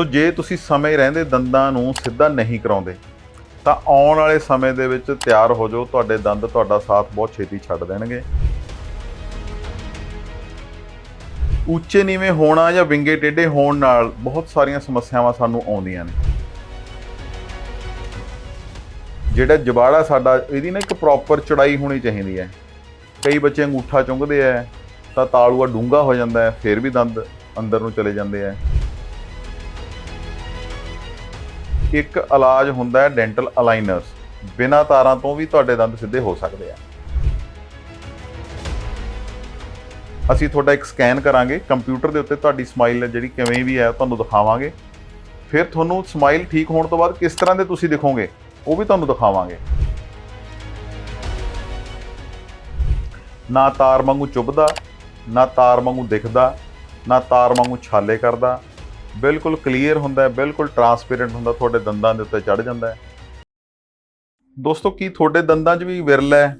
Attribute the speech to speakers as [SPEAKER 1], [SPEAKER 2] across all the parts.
[SPEAKER 1] ਸੋ ਜੇ ਤੁਸੀਂ ਸਮੇਂ ਰਹਿੰਦੇ ਦੰਦਾਂ ਨੂੰ ਸਿੱਧਾ ਨਹੀਂ ਕਰਾਉਂਦੇ, ਤਾਂ ਆਉਣ ਵਾਲੇ ਸਮੇਂ ਦੇ ਵਿੱਚ ਤਿਆਰ ਹੋ ਜਾਓ, ਤੁਹਾਡੇ ਦੰਦ ਤੁਹਾਡਾ ਸਾਥ ਬਹੁਤ ਛੇਤੀ ਛੱਡ ਦੇਣਗੇ। ਉੱਚੇ ਨੀਵੇਂ ਹੋਣਾ ਜਾਂ ਵਿੰਗੇ ਟੇਢੇ ਹੋਣ ਨਾਲ ਬਹੁਤ ਸਾਰੀਆਂ ਸਮੱਸਿਆਵਾਂ ਸਾਨੂੰ ਆਉਂਦੀਆਂ ਨੇ। ਜਿਹੜਾ ਜਬਾੜਾ ਸਾਡਾ, ਇਹਦੀ ਨਾ ਇੱਕ ਪ੍ਰੋਪਰ ਚੜਾਈ ਹੋਣੀ ਚਾਹੀਦੀ ਹੈ। ਕਈ ਬੱਚੇ ਅੰਗੂਠਾ ਚੁੰਗਦੇ ਆ, ਤਾਂ ਤਾਲੂਆ ਡੂੰਗਾ ਹੋ ਜਾਂਦਾ ਹੈ, ਫਿਰ ਵੀ ਦੰਦ ਅੰਦਰ ਨੂੰ ਚਲੇ ਜਾਂਦੇ ਆ। ਇੱਕ ਇਲਾਜ ਹੁੰਦਾ ਹੈ ਡੈਂਟਲ ਅਲਾਈਨਰਸ। ਬਿਨਾਂ ਤਾਰਾਂ ਤੋਂ ਵੀ ਤੁਹਾਡੇ ਦੰਦ ਸਿੱਧੇ ਹੋ ਸਕਦੇ ਆ। ਅਸੀਂ ਤੁਹਾਡਾ ਇੱਕ ਸਕੈਨ ਕਰਾਂਗੇ। ਕੰਪਿਊਟਰ ਦੇ ਉੱਤੇ ਤੁਹਾਡੀ ਸਮਾਈਲ ਜਿਹੜੀ ਕਿਵੇਂ ਵੀ ਹੈ ਤੁਹਾਨੂੰ ਦਿਖਾਵਾਂਗੇ। ਫਿਰ ਤੁਹਾਨੂੰ ਸਮਾਈਲ ਠੀਕ ਹੋਣ ਤੋਂ ਬਾਅਦ ਕਿਸ ਤਰ੍ਹਾਂ ਦੇ ਤੁਸੀਂ ਦਿਖੋਗੇ, ਉਹ ਵੀ ਤੁਹਾਨੂੰ ਦਿਖਾਵਾਂਗੇ। ਨਾ ਤਾਰ ਵਾਂਗੂ ਚੁੱਭਦਾ, ਨਾ ਤਾਰ ਵਾਂਗੂ ਦਿਖਦਾ, ਨਾ ਤਾਰ ਵਾਂਗੂ ਛਾਲੇ ਕਰਦਾ ਬਿਲਕੁਲ ਕਲੀਅਰ ਹੁੰਦਾ ਹੈ, ਬਿਲਕੁਲ ਟਰਾਂਸਪੇਰੈਂਟ ਹੁੰਦਾ, ਤੁਹਾਡੇ ਦੰਦਾਂ ਦੇ ਉੱਤੇ ਚੜ ਜਾਂਦਾ ਹੈ। ਦੋਸਤੋ, ਕੀ ਤੁਹਾਡੇ ਦੰਦਾਂ 'ਚ ਵੀ ਵਿਰਲ ਹੈ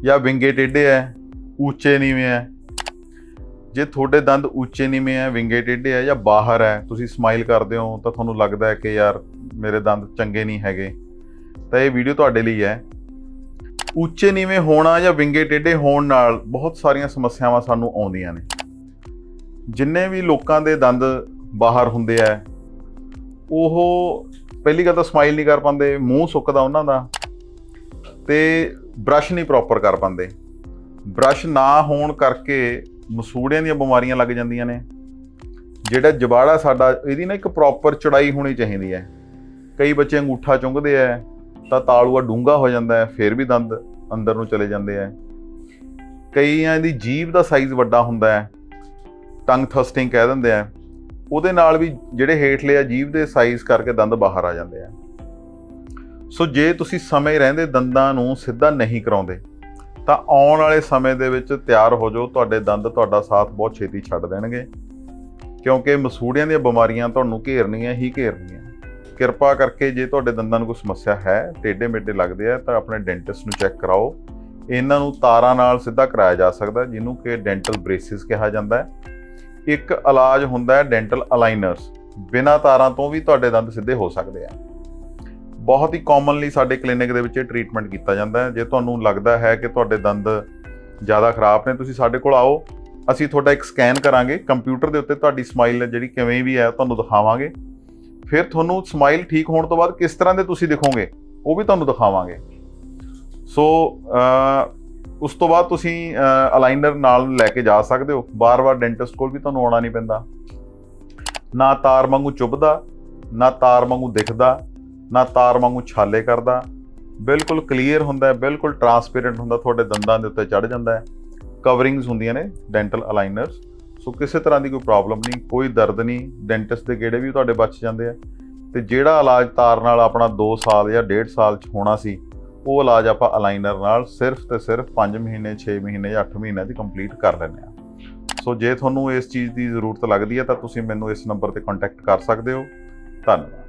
[SPEAKER 1] ਜਾਂ ਵਿੰਗੇ ਟੇਢੇ ਹੈ, ਉੱਚੇ ਨੀਵੇਂ ਹੈ? ਜੇ ਤੁਹਾਡੇ ਦੰਦ ਉੱਚੇ ਨੀਵੇਂ ਹੈ, ਵਿੰਗੇ ਟੇਢੇ ਹੈ ਜਾਂ ਬਾਹਰ ਹੈ, ਤੁਸੀਂ ਸਮਾਈਲ ਕਰਦੇ ਹੋ, ਤਾਂ ਤੁਹਾਨੂੰ ਲੱਗਦਾ ਹੈ ਕਿ ਯਾਰ ਮੇਰੇ ਦੰਦ ਚੰਗੇ ਨਹੀਂ ਹੈਗੇ। ਤਾਂ ਇਹ ਵੀਡੀਓ ਤੁਹਾਡੇ ਲਈ ਹੈ। ਉੱਚੇ ਨੀਵੇਂ ਹੋਣਾ ਜਾਂ ਵਿੰਗੇ ਟੇਢੇ ਹੋਣ ਨਾਲ ਬਹੁਤ ਸਾਰੀਆਂ ਸਮੱਸਿਆਵਾਂ ਸਾਨੂੰ ਆਉਂਦੀਆਂ ਨੇ। ਜਿੰਨੇ ਵੀ ਲੋਕਾਂ ਦੇ ਦੰਦ ਬਾਹਰ ਹੁੰਦੇ ਆ। ਉਹ ਪਹਿਲੀ ਗੱਲ ਤਾਂ ਸਮਾਈਲ ਨਹੀਂ ਕਰ ਪਾਉਂਦੇ, ਮੂੰਹ ਸੁੱਕਦਾ ਉਹਨਾਂ ਦਾ ਤੇ ਬ੍ਰਸ਼ ਨਹੀਂ ਪ੍ਰੋਪਰ ਕਰ ਪਾਉਂਦੇ। ਬ੍ਰਸ਼ ਨਾ ਹੋਣ ਕਰਕੇ ਮਸੂੜਿਆਂ ਦੀਆਂ ਬਿਮਾਰੀਆਂ ਲੱਗ ਜਾਂਦੀਆਂ ਨੇ। ਜਿਹੜਾ ਜਬਾੜਾ ਸਾਡਾ, ਇਹਦੀ ਨਾ ਇੱਕ ਪ੍ਰੋਪਰ ਚੜਾਈ ਹੋਣੀ ਚਾਹੀਦੀ ਹੈ। ਕਈ ਬੱਚੇ ਅੰਗੂਠਾ ਚੁੰਗਦੇ ਆ, ਤਾਂ ਤਾਲੂਆ ਡੂੰਗਾ ਹੋ ਜਾਂਦਾ ਹੈ, ਫਿਰ ਵੀ ਦੰਦ ਅੰਦਰ ਨੂੰ ਚਲੇ ਜਾਂਦੇ ਆ। ਕਈਆਂ ਦੀ ਜੀਭ ਦਾ ਸਾਈਜ਼ ਵੱਡਾ ਹੁੰਦਾ ਹੈ ਟੰਗ ਥਰਸਟਿੰਗ ਕਹਿ ਦਿੰਦੇ ਆ। ਉਹਦੇ ਨਾਲ ਵੀ ਜਿਹੜੇ ਹੇਠਲੇ ਆ ਜੀਭ ਦੇ ਸਾਈਜ਼ ਕਰਕੇ ਦੰਦ ਬਾਹਰ ਆ ਜਾਂਦੇ ਆ। ਸੋ ਜੇ ਤੁਸੀਂ ਸਮੇਂ ਰਹਿੰਦੇ ਦੰਦਾਂ ਨੂੰ ਸਿੱਧਾ ਨਹੀਂ ਕਰਾਉਂਦੇ, ਤਾਂ ਆਉਣ ਵਾਲੇ ਸਮੇਂ ਦੇ ਵਿੱਚ ਤਿਆਰ ਹੋ ਜਾਓ, ਤੁਹਾਡੇ ਦੰਦ ਤੁਹਾਡਾ ਸਾਥ ਬਹੁਤ ਛੇਤੀ ਛੱਡ ਦੇਣਗੇ। ਕਿਉਂਕਿ ਮਸੂੜਿਆਂ ਦੀਆਂ ਬਿਮਾਰੀਆਂ ਤੁਹਾਨੂੰ ਘੇਰਨੀਆਂ ਹੀ ਘੇਰਨੀਆਂ। ਕਿਰਪਾ ਕਰਕੇ ਜੇ ਤੁਹਾਡੇ ਦੰਦਾਂ ਨੂੰ ਕੋਈ ਸਮੱਸਿਆ ਹੈ ਟੇਢੇ ਮੇਢੇ ਲੱਗਦੇ ਆ, ਤਾਂ ਆਪਣੇ ਡੈਂਟਿਸਟ ਨੂੰ ਚੈੱਕ ਕਰਾਓ। ਇਹਨਾਂ ਨੂੰ ਤਾਰਾਂ ਨਾਲ ਸਿੱਧਾ ਕਰਾਇਆ ਜਾ ਸਕਦਾ, ਜਿਹਨੂੰ ਕਿ ਡੈਂਟਲ ਬ੍ਰੇਸਿਸ ਕਿਹਾ ਜਾਂਦਾ ਹੈ। ਇੱਕ ਇਲਾਜ ਹੁੰਦਾ ਹੈ ਡੈਂਟਲ ਅਲਾਈਨਰਸ। ਬਿਨਾਂ ਤਾਰਾਂ ਤੋਂ ਵੀ ਤੁਹਾਡੇ ਦੰਦ ਸਿੱਧੇ ਹੋ ਸਕਦੇ ਆ। ਬਹੁਤ ਹੀ ਕਾਮਨਲੀ ਸਾਡੇ ਕਲੀਨਿਕ ਦੇ ਵਿੱਚ ਇਹ ਟ੍ਰੀਟਮੈਂਟ ਕੀਤਾ ਜਾਂਦਾ ਹੈ। ਜੇ ਤੁਹਾਨੂੰ ਲੱਗਦਾ ਹੈ ਕਿ ਤੁਹਾਡੇ ਦੰਦ ਜ਼ਿਆਦਾ ਖਰਾਬ ਨੇ, ਤੁਸੀਂ ਸਾਡੇ ਕੋਲ ਆਓ। ਅਸੀਂ ਤੁਹਾਡਾ ਇੱਕ ਸਕੈਨ ਕਰਾਂਗੇ। ਕੰਪਿਊਟਰ ਦੇ ਉੱਤੇ ਤੁਹਾਡੀ ਸਮਾਈਲ ਜਿਹੜੀ ਕਿਵੇਂ ਵੀ ਹੈ, ਤੁਹਾਨੂੰ ਦਿਖਾਵਾਂਗੇ। ਫਿਰ ਤੁਹਾਨੂੰ ਸਮਾਈਲ ਠੀਕ ਹੋਣ ਤੋਂ ਬਾਅਦ ਕਿਸ ਤਰ੍ਹਾਂ ਦੇ ਤੁਸੀਂ ਦਿਖੋਗੇ, ਉਹ ਵੀ ਤੁਹਾਨੂੰ ਦਿਖਾਵਾਂਗੇ। ਸੋ ਉਸ ਤੋਂ ਬਾਅਦ ਤੁਸੀਂ ਅਲਾਈਨਰ ਨਾਲ ਲੈ ਕੇ ਜਾ ਸਕਦੇ ਹੋ। ਬਾਰ-ਬਾਰ ਡੈਂਟਿਸਟ ਕੋਲ ਵੀ ਤੁਹਾਨੂੰ ਆਉਣਾ ਨਹੀਂ ਪੈਂਦਾ। ਨਾ ਤਾਰ ਵਾਂਗੂ ਚੁੱਭਦਾ, ਨਾ ਤਾਰ ਵਾਂਗੂ ਦਿਖਦਾ, ਨਾ ਤਾਰ ਵਾਂਗੂ ਛਾਲੇ ਕਰਦਾ। ਬਿਲਕੁਲ ਕਲੀਅਰ ਹੁੰਦਾ ਹੈ, ਬਿਲਕੁਲ ਟਰਾਂਸਪੇਰੈਂਟ ਹੁੰਦਾ, ਤੁਹਾਡੇ ਦੰਦਾਂ ਦੇ ਉੱਤੇ ਚੜ ਜਾਂਦਾ ਹੈ। ਕਵਰਿੰਗਸ ਹੁੰਦੀਆਂ ਨੇ ਡੈਂਟਲ ਅਲਾਈਨਰਸ ਸੋ ਕਿਸੇ ਤਰ੍ਹਾਂ ਦੀ ਕੋਈ ਪ੍ਰੋਬਲਮ ਨਹੀਂ, ਕੋਈ ਦਰਦ ਨਹੀਂ ਡੈਂਟਿਸਟ ਦੇ ਗੇੜੇ ਵੀ ਤੁਹਾਡੇ ਬਚ ਜਾਂਦੇ ਆ। ਤੇ ਜਿਹੜਾ ਇਲਾਜ ਤਾਰ ਨਾਲ ਆਪਣਾ 2 ਸਾਲ ਜਾਂ 1.5 ਸਾਲ ਚ ਹੋਣਾ ਸੀ ਉਹ ਇਲਾਜ ਆਪਾਂ ਅਲਾਈਨਰ ਨਾਲ ਸਿਰਫ ਤੇ ਸਿਰਫ 5 ਮਹੀਨੇ 6 ਮਹੀਨੇ ਜਾਂ 8 ਮਹੀਨਿਆਂ 'ਚ ਕੰਪਲੀਟ ਕਰ ਲੈਂਦੇ ਆ ਸੋ ਜੇ ਤੁਹਾਨੂੰ ਇਸ ਚੀਜ਼ ਦੀ ਜ਼ਰੂਰਤ ਲੱਗਦੀ ਹੈ ਤਾਂ ਤੁਸੀਂ ਮੈਨੂੰ ਇਸ ਨੰਬਰ ਤੇ ਕੰਟੈਕਟ ਕਰ ਸਕਦੇ ਹੋ। ਧੰਨਵਾਦ।